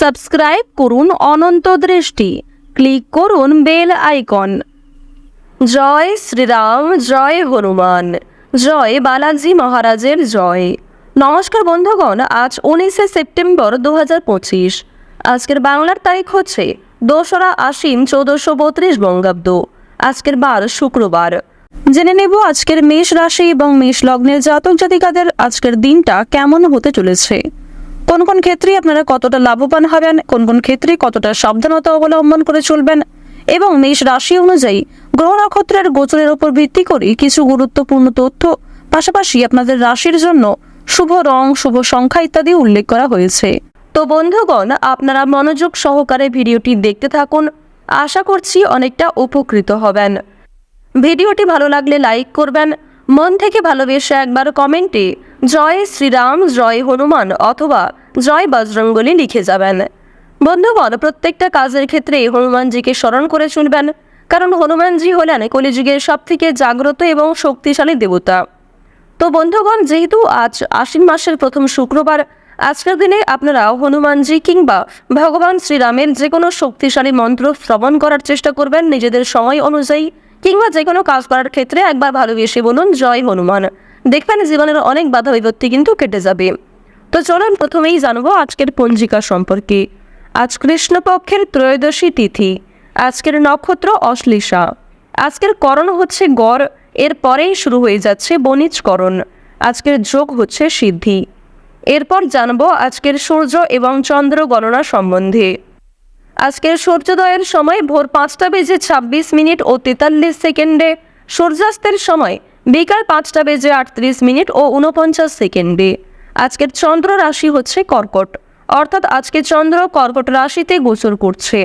Subscribe করুন অনন্ত দৃষ্টি। Click করুন বেল আইকন। জয় শ্রীরাম, জয় হনুমান। জয় বালাজি মহারাজের জয়। নমস্কার বন্ধুগণ, আজ উনিশে সেপ্টেম্বর দু হাজার পঁচিশ। আজকের বাংলার তারিখ হচ্ছে দোসরা আশ্বিন চৌদ্দশো বত্রিশ বঙ্গাব্দ। আজকের বার শুক্রবার। জেনে নেব আজকের মেষ রাশি এবং মেষ লগ্নের জাতক জাতিকাদের আজকের দিনটা কেমন হতে চলেছে। কোন কোন ক্ষেত্রে আপনারা কতটা লাভবান হবেন, কোন কোন ক্ষেত্রে কতটা সাবধানতা অবলম্বন করে চলবেন এবং মেষ রাশি অনুযায়ী গ্রহ নক্ষত্রের গোচরের উপর ভিত্তি করে কিছু গুরুত্বপূর্ণ তথ্য, পাশাপাশি আপনাদের রাশির জন্য শুভ রং, শুভ সংখ্যা ইত্যাদি উল্লেখ করা হয়েছে। তো বন্ধুগণ, আপনারা মনোযোগ সহকারে ভিডিওটি দেখতে থাকুন। আশা করছি অনেকটা উপকৃত হবেন। ভিডিওটি ভালো লাগলে লাইক করবেন মন থেকে ভালোবেসে একবার কমেন্টে, জয় শ্রীরাম, জয় হনুমান অথবা জয় বজরঙ্গলি লিখে যাবেন। বন্ধুগণ, প্রত্যেকটা কাজের ক্ষেত্রে হনুমানজিকে স্মরণ করে চলবেন কারণ হনুমানজি হলেন কলিযুগের সব থেকে জাগ্রত এবং শক্তিশালী দেবতা। তো বন্ধুগণ, যেহেতু আজ আশ্বিন মাসের প্রথম শুক্রবার, আজকের দিনে আপনারা হনুমানজি কিংবা ভগবান শ্রীরামের যে কোনো শক্তিশালী মন্ত্র শ্রবণ করার চেষ্টা করবেন। নিজেদের সময় অনুযায়ী কিংবা যে কোনো কাজ করার ক্ষেত্রে একবার ভালোবেসে বলুন, জয় হনুমান। দেখবেন জীবনের অনেক বাধা বিপত্তি কিন্তু কেটে যাবে। তো চলুন প্রথমেই জানব আজকের পঞ্জিকা সম্পর্কে। আজ কৃষ্ণপক্ষের ত্রয়োদশী তিথি, আজকের নক্ষত্র অশ্লীষা। আজকের করণ হচ্ছে গড়, এর পরেই শুরু হয়ে যাচ্ছে বণিজকরণ। আজকের যোগ হচ্ছে সিদ্ধি। এরপর জানব আজকের সূর্য এবং চন্দ্র গণনা সম্বন্ধে। আজকের সূর্যোদয়ের সময় ভোর পাঁচটা বেজে ছাব্বিশ মিনিট ও তেতাল্লিশ সেকেন্ডে। সূর্যাস্তের সময় বিকাল পাঁচটা বেজে আটত্রিশ মিনিট ও উনপঞ্চাশ সেকেন্ডে। আজকের চন্দ্র রাশি হচ্ছে কর্কট। অর্থাৎ আজকে চন্দ্র কর্কট রাশিতে গোচর করছে।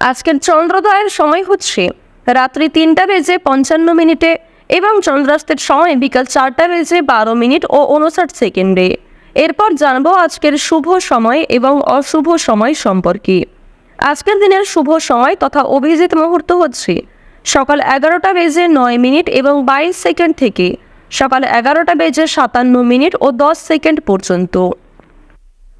আজকের চন্দ্রোদয়ের সময় হচ্ছে রাত্রি তিনটা বেজে পঞ্চান্ন মিনিটে এবং চন্দ্রাস্তের সময় বিকাল চারটা বেজে বারো মিনিট ও উনষাট সেকেন্ডে। এরপর জানব আজকের শুভ সময় এবং অশুভ সময় সম্পর্কে। আজকের দিনের শুভ সময় তথা অভিজিৎ মুহূর্ত হচ্ছে সকাল এগারোটা বেজে নয় মিনিট এবং বাইশ সেকেন্ড থেকে সকাল এগারোটা বেজে সাতান্ন মিনিট ও দশ সেকেন্ড পর্যন্ত।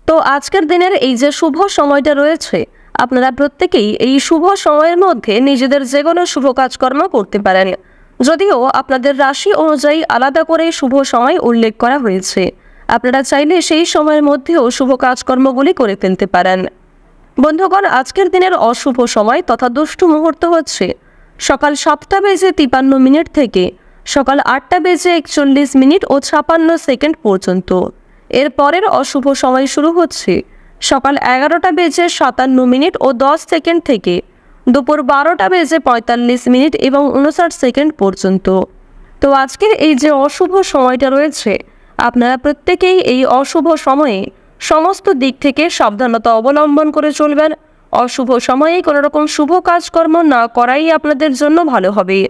তো আজকের দিনের এই যে শুভ সময়টা রয়েছে, আপনারা প্রত্যেকেই এই শুভ সময়ের মধ্যে নিজেদের যে কোনো শুভ কাজকর্ম করতে পারেন। যদিও আপনাদের রাশি অনুযায়ী আলাদা করে শুভ সময় উল্লেখ করা হয়েছে। আপনারা চাইলে সেই সময়ের মধ্যেও শুভ কাজকর্মগুলি করে ফেলতে পারেন। বন্ধুগণ, আজকের দিনের অশুভ সময় তথা দুষ্টু মুহূর্ত হচ্ছে সকাল সাতটা বেজে তিপান্ন মিনিট থেকে সকাল আটটা বেজে একচল্লিশ মিনিট ও ছাপান্ন সেকেন্ড পর্যন্ত। এর পরের অশুভ সময় শুরু হচ্ছে সকাল এগারোটা বেজে সাতান্ন মিনিট ও দশ সেকেন্ড থেকে দুপুর বারোটা বেজে পঁয়তাল্লিশ মিনিট এবং উনষাট সেকেন্ড পর্যন্ত। তো আজকের এই যে অশুভ সময়টা রয়েছে আপনারা প্রত্যেকেই এই অশুভ সময়ে সমস্ত দিক থেকে সাবধানতা অবলম্বন করে চলবেন। অশুভ সময়ে কোনো রকম শুভ কাজকর্ম না করাই আপনাদের জন্য ভালো হবে।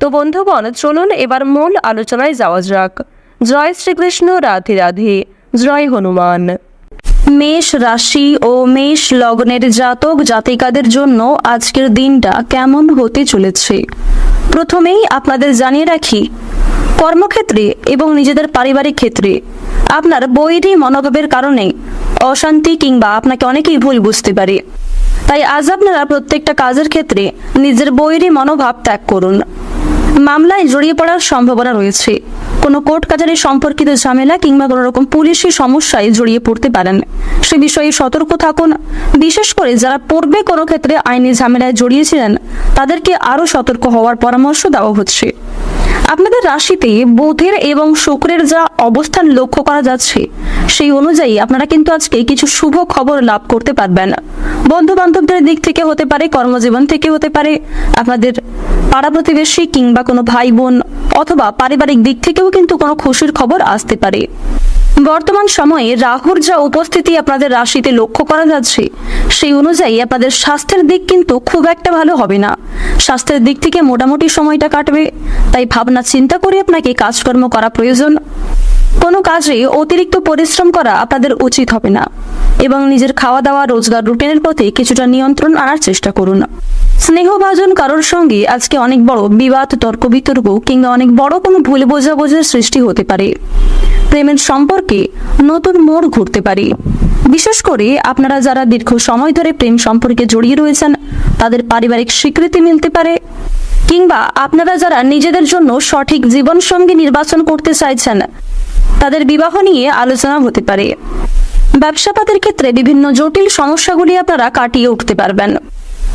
তো বন্ধুগণ, চলুন এবার মূল আলোচনায় যাওয়া যাক। জয় শ্রীকৃষ্ণ, রাধে রাধে। জয় হনুমান। মেষ রাশি ও মেষ লগ্নের জাতক জাতিকাদের জন্য আজকের দিনটা কেমন হতে চলেছে? প্রথমেই আপনাদের জানিয়ে রাখি কর্মক্ষেত্রে এবং নিজেদের পারিবারিক ক্ষেত্রে আপনার বৈরী মনোভাবের কারণে অশান্তি কিংবা আপনাকে অনেকেই ভুল বুঝতে পারে। তাই আজ আপনারা প্রত্যেকটা কাজের ক্ষেত্রে নিজের বৈরী মনোভাব ত্যাগ করুন। মামলায় জড়িয়ে পড়ার সম্ভাবনা রয়েছে। কোনো কোর্ট কাছারি সম্পর্কিত ঝামেলা কিংবা কোনো রকম পুলিশি সমস্যায় জড়িয়ে পড়তে পারেন। সে বিষয়ে সতর্ক থাকুন। বিশেষ করে যারা পূর্বে কোনো ক্ষেত্রে আইনি ঝামেলায় জড়িয়েছিলেন, তাদেরকে আরও সতর্ক হওয়ার পরামর্শ দেওয়া হচ্ছে। আপনাদের রাশিতে বুধের এবং শুক্রের যা অবস্থান লক্ষ্য করা যাচ্ছে, সেই অনুযায়ী আপনারা কিন্তু আজকে কিছু শুভ খবর লাভ করতে পারবেন। বন্ধু বান্ধবদের দিক থেকে হতে পারে, কর্মজীবন থেকে হতে পারে, আপনাদের পাড়া প্রতিবেশী কিংবা কোনো ভাই বোন অথবা পারিবারিক দিক থেকেও কিন্তু কোনো খুশির খবর আসতে পারে। বর্তমান সময়ে রাহুর যা উপস্থিতি আপনাদের রাশিতে লক্ষ্য করা যাচ্ছে, সেই অনুযায়ী আপনাদের স্বাস্থ্যের দিক কিন্তু খুব একটা ভালো হবে না। স্বাস্থ্যের দিক থেকে মোটামুটি সময়টা কাটবে, তাই ভাবনা চিন্তা করে আপনাকে কাজকর্ম করা প্রয়োজন। কোনো কাজে অতিরিক্ত পরিশ্রম করা আপনাদের উচিত হবে না, এবং নিজের খাওয়া দাওয়া রোজগার রুটিনের প্রতি কিছুটা নিয়ন্ত্রণ আনার চেষ্টা করুন। স্নেহভাজন কারোর সঙ্গে আজকে অনেক বড় বিবাদ, তর্ক, বিতর্ক কিংবা অনেক বড় কোনো ভুল বোঝাবুঝির সৃষ্টি হতে পারে। প্রেমের সম্পর্কে নতুন মোড় ঘুরতে পারে। বিশেষ করে আপনারা যারা দীর্ঘ সময় ধরে প্রেম সম্পর্কে জড়িয়ে রয়েছেন, তাদের পারিবারিক স্বীকৃতি মিলতে পারে। কিংবা আপনারা যারা নিজেদের জন্য সঠিক জীবনসঙ্গী নির্বাচন করতে চাইছেন, তাদের বিবাহ নিয়ে আলোচনা হতে পারে। ব্যবসাপাতের ক্ষেত্রে বিভিন্ন জটিল সমস্যাগুলি আপনারা কাটিয়ে উঠতে পারবেন।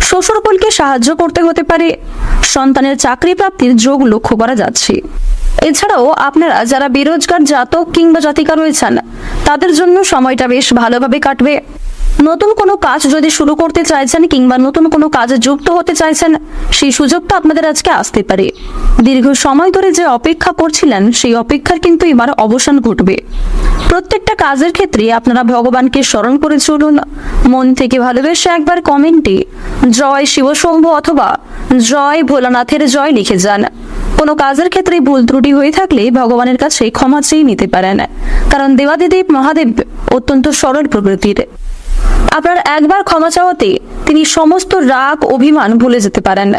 শ্বশুরকুলকে সাহায্য করতে হতে পারে। সন্তানের চাকরি প্রাপ্তির যোগ লক্ষ্য করা যাচ্ছে। এছাড়াও আপনারা যারা বেরোজগার জাতক কিংবা জাতিকা রয়েছেন, তাদের জন্য সময়টা বেশ ভালোভাবে কাটবে। নতুন কোনো কাজ যদি শুরু করতে চাইছেন কিংবা নতুন কোনো কাজে যুক্ত হতে চাইছেন, সেই সুযোগটা আপনাদের আজকে আসতে পারে। দীর্ঘ সময় ধরে যে অপেক্ষা করছিলেন, সেই অপেক্ষার কিন্তু এবার অবসান ঘটবে। প্রত্যেকটা কাজের ক্ষেত্রে আপনারা ভগবানকে স্মরণ করে চলুন। মন থেকে ভালোবেসে একবার কমেন্টে, জয় শিবশম্ভ অথবা, জয় ভোলানাথের জয় লিখে যান। কোনো কাজের ক্ষেত্রে ভুল ত্রুটি হয়ে থাকলে ভগবানের কাছে ক্ষমা চেয়ে নিতে পারেন। কারণ দেবাদিদেব মহাদেব অত্যন্ত সরল প্রকৃতির। আপনার একবার ক্ষমা চাওয়াতে তিনি সমস্ত রাগ, অভিমান ভুলে যেতে পারেন।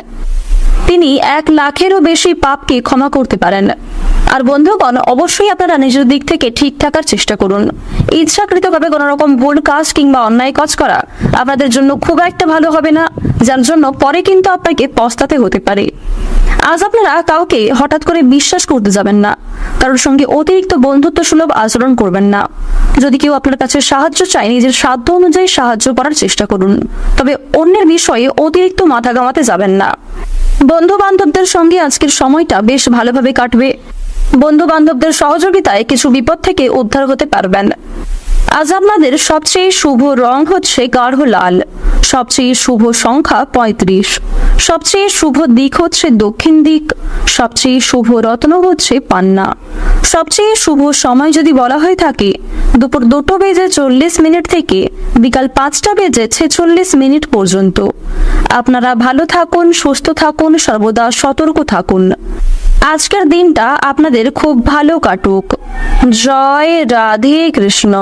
তিনি এক লাখেরও বেশি পাপকে ক্ষমা করতে পারেন। আর বন্ধুগণ, অবশ্যই আপনারা নিজের দিক থেকে ঠিক থাকার চেষ্টা করুন। ইচ্ছাকৃতভাবে কোনো রকম ভুল কাজ কিংবা অন্যায় কাজ করা আপনাদের জন্য খুব একটা ভালো হবে না, যার জন্য পরে কিন্তু আপনাকে পস্তাতে হতে পারে। আজ আপনারা কাউকে হঠাৎ করে বিশ্বাস করতে যাবেন না। কারোর সঙ্গে অতিরিক্ত বন্ধুত্ব সুলভ আচরণ করবেন না। যদি কেউ আপনার কাছে সাহায্য চায়, নিজের সাধ্য অনুযায়ী সাহায্য করার চেষ্টা করুন। তবে অন্যের বিষয়ে অতিরিক্ত মাথা গামাতে যাবেন না। বন্ধু বান্ধবদের সঙ্গে আজকের সময়টা বেশ ভালোভাবে কাটবে। বন্ধু বান্ধবদের সহযোগিতায় কিছু বিপদ থেকে উদ্ধার হতে পারবেন। আজ আপনাদের সবচেয়ে শুভ রং হচ্ছে গাঢ় লাল। সবচেয়ে শুভ সংখ্যা পঁয়ত্রিশ। সবচেয়ে শুভ দিক হচ্ছে দক্ষিণ দিক, সবচেয়ে শুভ রত্ন হচ্ছে পান্না। সবচেয়ে শুভ সময় যদি বলা হয়ে থাকে, দুপুর দুটো বেজে চল্লিশ মিনিট থেকে বিকাল পাঁচটা বেজে ছেচল্লিশ মিনিট পর্যন্ত। আপনারা ভালো থাকুন, সুস্থ থাকুন, সর্বদা সতর্ক থাকুন। আজকের দিনটা আপনাদের খুব ভালো কাটুক। জয় রাধে কৃষ্ণ।